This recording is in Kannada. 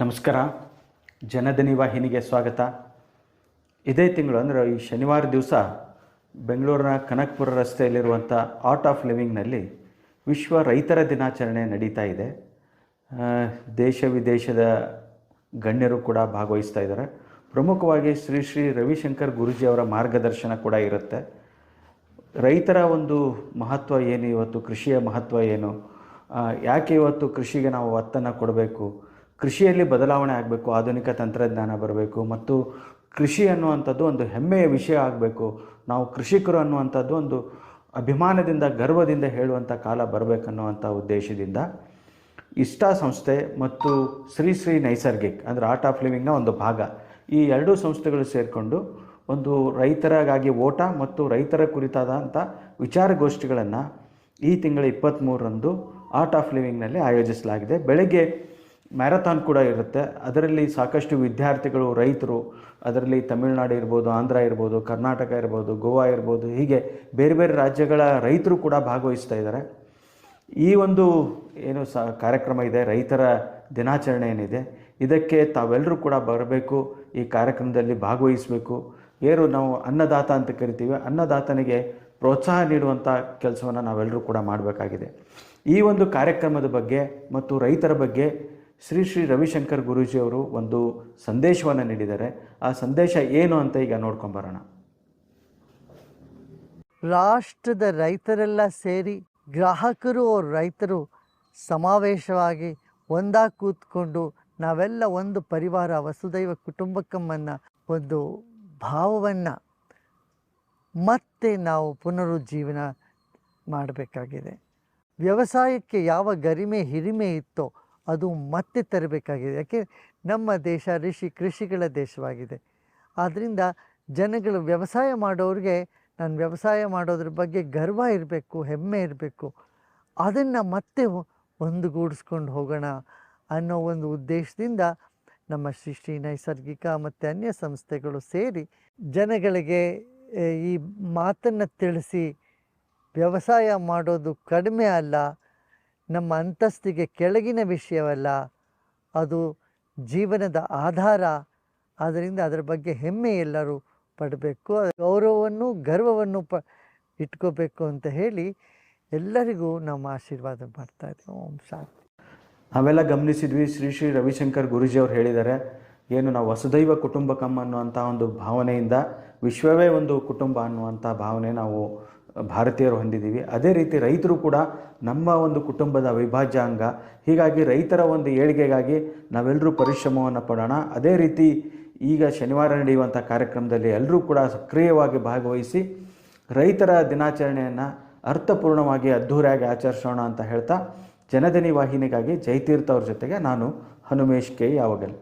ನಮಸ್ಕಾರ. ಜನದನಿ ವಾಹಿನಿಗೆ ಸ್ವಾಗತ. ಇದೇ ತಿಂಗಳು ಅಂದರೆ ಈ ಶನಿವಾರ ದಿವಸ ಬೆಂಗಳೂರಿನ ಕನಕಪುರ ರಸ್ತೆಯಲ್ಲಿರುವಂಥ ಆರ್ಟ್ ಆಫ್ ಲಿವಿಂಗ್ನಲ್ಲಿ ವಿಶ್ವ ರೈತರ ದಿನಾಚರಣೆ ನಡೀತಾ ಇದೆ. ದೇಶ ವಿದೇಶದ ಗಣ್ಯರು ಕೂಡ ಭಾಗವಹಿಸ್ತಾ ಇದ್ದಾರೆ. ಪ್ರಮುಖವಾಗಿ ಶ್ರೀ ಶ್ರೀ ರವಿಶಂಕರ್ ಗುರೂಜಿ ಅವರ ಮಾರ್ಗದರ್ಶನ ಕೂಡ ಇರುತ್ತೆ. ರೈತರ ಒಂದು ಮಹತ್ವ ಏನು, ಇವತ್ತು ಕೃಷಿಯ ಮಹತ್ವ ಏನು ಯಾಕೆ ಇವತ್ತು ಕೃಷಿಗೆ ನಾವು ಒತ್ತನ್ನು ಕೊಡಬೇಕು ಕೃಷಿಯಲ್ಲಿ ಬದಲಾವಣೆ ಆಗಬೇಕು, ಆಧುನಿಕ ತಂತ್ರಜ್ಞಾನ ಬರಬೇಕು ಮತ್ತು ಕೃಷಿ ಅನ್ನುವಂಥದ್ದು ಒಂದು ಹೆಮ್ಮೆಯ ವಿಷಯ ಆಗಬೇಕು. ನಾವು ಕೃಷಿಕರು ಅನ್ನುವಂಥದ್ದು ಒಂದು ಅಭಿಮಾನದಿಂದ, ಗರ್ವದಿಂದ ಹೇಳುವಂಥ ಕಾಲ ಬರಬೇಕನ್ನುವಂಥ ಉದ್ದೇಶದಿಂದ ಇಷ್ಟಾ ಸಂಸ್ಥೆ ಮತ್ತು ಶ್ರೀ ಶ್ರೀ ನೈಸರ್ಗಿಕ್ ಅಂದರೆ ಆರ್ಟ್ ಆಫ್ ಲಿವಿಂಗ್ನ ಒಂದು ಭಾಗ. ಈ ಎರಡೂ ಸಂಸ್ಥೆಗಳು ಸೇರಿಕೊಂಡು ಒಂದು ರೈತರಿಗಾಗಿ ಓಟ ಮತ್ತು ರೈತರ ಕುರಿತಾದಂಥ ವಿಚಾರಗೋಷ್ಠಿಗಳನ್ನು ಈ ತಿಂಗಳ ಇಪ್ಪತ್ತ್ಮೂರರಂದು ಆರ್ಟ್ ಆಫ್ ಲಿವಿಂಗ್ನಲ್ಲಿ ಆಯೋಜಿಸಲಾಗಿದೆ. ಬೆಳಗ್ಗೆ ಮ್ಯಾರಥಾನ್ ಕೂಡ ಇರುತ್ತೆ. ಅದರಲ್ಲಿ ಸಾಕಷ್ಟು ವಿದ್ಯಾರ್ಥಿಗಳು, ರೈತರು, ಅದರಲ್ಲಿ ತಮಿಳುನಾಡು ಇರ್ಬೋದು, ಆಂಧ್ರ ಇರ್ಬೋದು, ಕರ್ನಾಟಕ ಇರ್ಬೋದು, ಗೋವಾ ಇರ್ಬೋದು, ಹೀಗೆ ಬೇರೆ ಬೇರೆ ರಾಜ್ಯಗಳ ರೈತರು ಕೂಡ ಭಾಗವಹಿಸ್ತಾ ಇದ್ದಾರೆ. ಈ ಒಂದು ಏನು ಸ ಕಾರ್ಯಕ್ರಮ ಇದೆ, ರೈತರ ದಿನಾಚರಣೆ ಏನಿದೆ, ಇದಕ್ಕೆ ತಾವೆಲ್ಲರೂ ಕೂಡ ಬರಬೇಕು, ಈ ಕಾರ್ಯಕ್ರಮದಲ್ಲಿ ಭಾಗವಹಿಸಬೇಕು. ಏನು ನಾವು ಅನ್ನದಾತ ಅಂತ ಕರಿತೀವಿ, ಅನ್ನದಾತನಿಗೆ ಪ್ರೋತ್ಸಾಹ ನೀಡುವಂಥ ಕೆಲಸವನ್ನು ನಾವೆಲ್ಲರೂ ಕೂಡ ಮಾಡಬೇಕಾಗಿದೆ. ಈ ಒಂದು ಕಾರ್ಯಕ್ರಮದ ಬಗ್ಗೆ ಮತ್ತು ರೈತರ ಬಗ್ಗೆ ಶ್ರೀ ಶ್ರೀ ರವಿಶಂಕರ್ ಗುರೂಜಿಯವರು ಒಂದು ಸಂದೇಶವನ್ನು ನೀಡಿದ್ದಾರೆ. ಆ ಸಂದೇಶ ಏನು ಅಂತ ಈಗ ನೋಡ್ಕೊಂಬರೋಣ ರಾಷ್ಟ್ರದ ರೈತರೆಲ್ಲ ಸೇರಿ ಗ್ರಾಹಕರು ರೈತರು ಸಮಾವೇಶವಾಗಿ ಒಂದಾಗಿ ಕೂತ್ಕೊಂಡು ನಾವೆಲ್ಲ ಒಂದು ಪರಿವಾರ, ವಸುದೈವ ಕುಟುಂಬಕಮ್ಮನ್ನ ಒಂದು ಭಾವವನ್ನು ಮತ್ತೆ ನಾವು ಪುನರುಜ್ಜೀವನ ಮಾಡಬೇಕಾಗಿದೆ. ವ್ಯವಸಾಯಕ್ಕೆ ಯಾವ ಗರಿಮೆ, ಹಿರಿಮೆ ಇತ್ತೋ ಅದು ಮತ್ತೆ ತರಬೇಕಾಗಿದೆ. ಯಾಕೆ? ನಮ್ಮ ದೇಶ ಋಷಿ ಕೃಷಿಗಳ ದೇಶವಾಗಿದೆ. ಆದ್ದರಿಂದ ಜನಗಳು ವ್ಯವಸಾಯ ಮಾಡೋರಿಗೆ, ನಾನು ವ್ಯವಸಾಯ ಮಾಡೋದ್ರ ಬಗ್ಗೆ ಗರ್ವ ಇರಬೇಕು, ಹೆಮ್ಮೆ ಇರಬೇಕು. ಅದನ್ನು ಮತ್ತೆ ಒಂದುಗೂಡಿಸ್ಕೊಂಡು ಹೋಗೋಣ ಅನ್ನೋ ಒಂದು ಉದ್ದೇಶದಿಂದ ನಮ್ಮ ಸೃಷ್ಟಿ ನೈಸರ್ಗಿಕ ಮತ್ತು ಅನ್ಯ ಸಂಸ್ಥೆಗಳು ಸೇರಿ ಜನಗಳಿಗೆ, ಈ ಮಾತನ್ನು ತಿಳಿಸಿ ವ್ಯವಸಾಯ ಮಾಡೋದು ಕಡಿಮೆ ಅಲ್ಲ ನಮ್ಮ ಅಂತಸ್ತಿಗೆ ಕೆಳಗಿನ ವಿಷಯವಲ್ಲ, ಅದು ಜೀವನದ ಆಧಾರ. ಆದ್ದರಿಂದ ಅದರ ಬಗ್ಗೆ ಹೆಮ್ಮೆ ಎಲ್ಲರೂ ಪಡಬೇಕು. ಗೌರವವನ್ನು ಗರ್ವವನ್ನು ಪ ಇಟ್ಕೋಬೇಕು ಅಂತ ಹೇಳಿ ಎಲ್ಲರಿಗೂ ನಮ್ಮ ಆಶೀರ್ವಾದ ಮಾಡ್ತಾ ಇದ್ದೀವಿ. ಓಂ ಶಾಂತಿ. ನಾವೆಲ್ಲ ಗಮನಿಸಿದ್ವಿ, ಶ್ರೀ ಶ್ರೀ ರವಿಶಂಕರ್ ಗುರೂಜಿ ಅವರು ಹೇಳಿದ್ದಾರೆ, ಏನು ನಾವು ವಸುದೈವ ಕುಟುಂಬಕಂ ಅನ್ನುವಂಥ ಒಂದು ಭಾವನೆಯಿಂದ ವಿಶ್ವವೇ ಒಂದು ಕುಟುಂಬ ಅನ್ನುವಂಥ ಭಾವನೆ ನಾವು ಭಾರತೀಯರು ಹೊಂದಿದ್ದೀವಿ. ಅದೇ ರೀತಿ ರೈತರು ಕೂಡ ನಮ್ಮ ಒಂದು ಕುಟುಂಬದ ಅವಿಭಾಜ್ಯ ಅಂಗ. ಹೀಗಾಗಿ ರೈತರ ಒಂದು ಏಳಿಗೆಗಾಗಿ ನಾವೆಲ್ಲರೂ ಪರಿಶ್ರಮವನ್ನು ಪಡೋಣ. ಅದೇ ರೀತಿ ಈಗ ಶನಿವಾರ ನಡೆಯುವಂಥ ಕಾರ್ಯಕ್ರಮದಲ್ಲಿ ಎಲ್ಲರೂ ಕೂಡ ಸಕ್ರಿಯವಾಗಿ ಭಾಗವಹಿಸಿ ರೈತರ ದಿನಾಚರಣೆಯನ್ನು ಅರ್ಥಪೂರ್ಣವಾಗಿ ಅದ್ಧೂರಿಯಾಗಿ ಆಚರಿಸೋಣ ಅಂತ ಹೇಳ್ತಾ ಜನದನಿ ವಾಹಿನಿಗಾಗಿ ಜಯತೀರ್ಥ ಅವ್ರ ಜೊತೆಗೆ ನಾನು ಹನುಮೇಶ್ ಕೆ ಯಾವಗಲ್.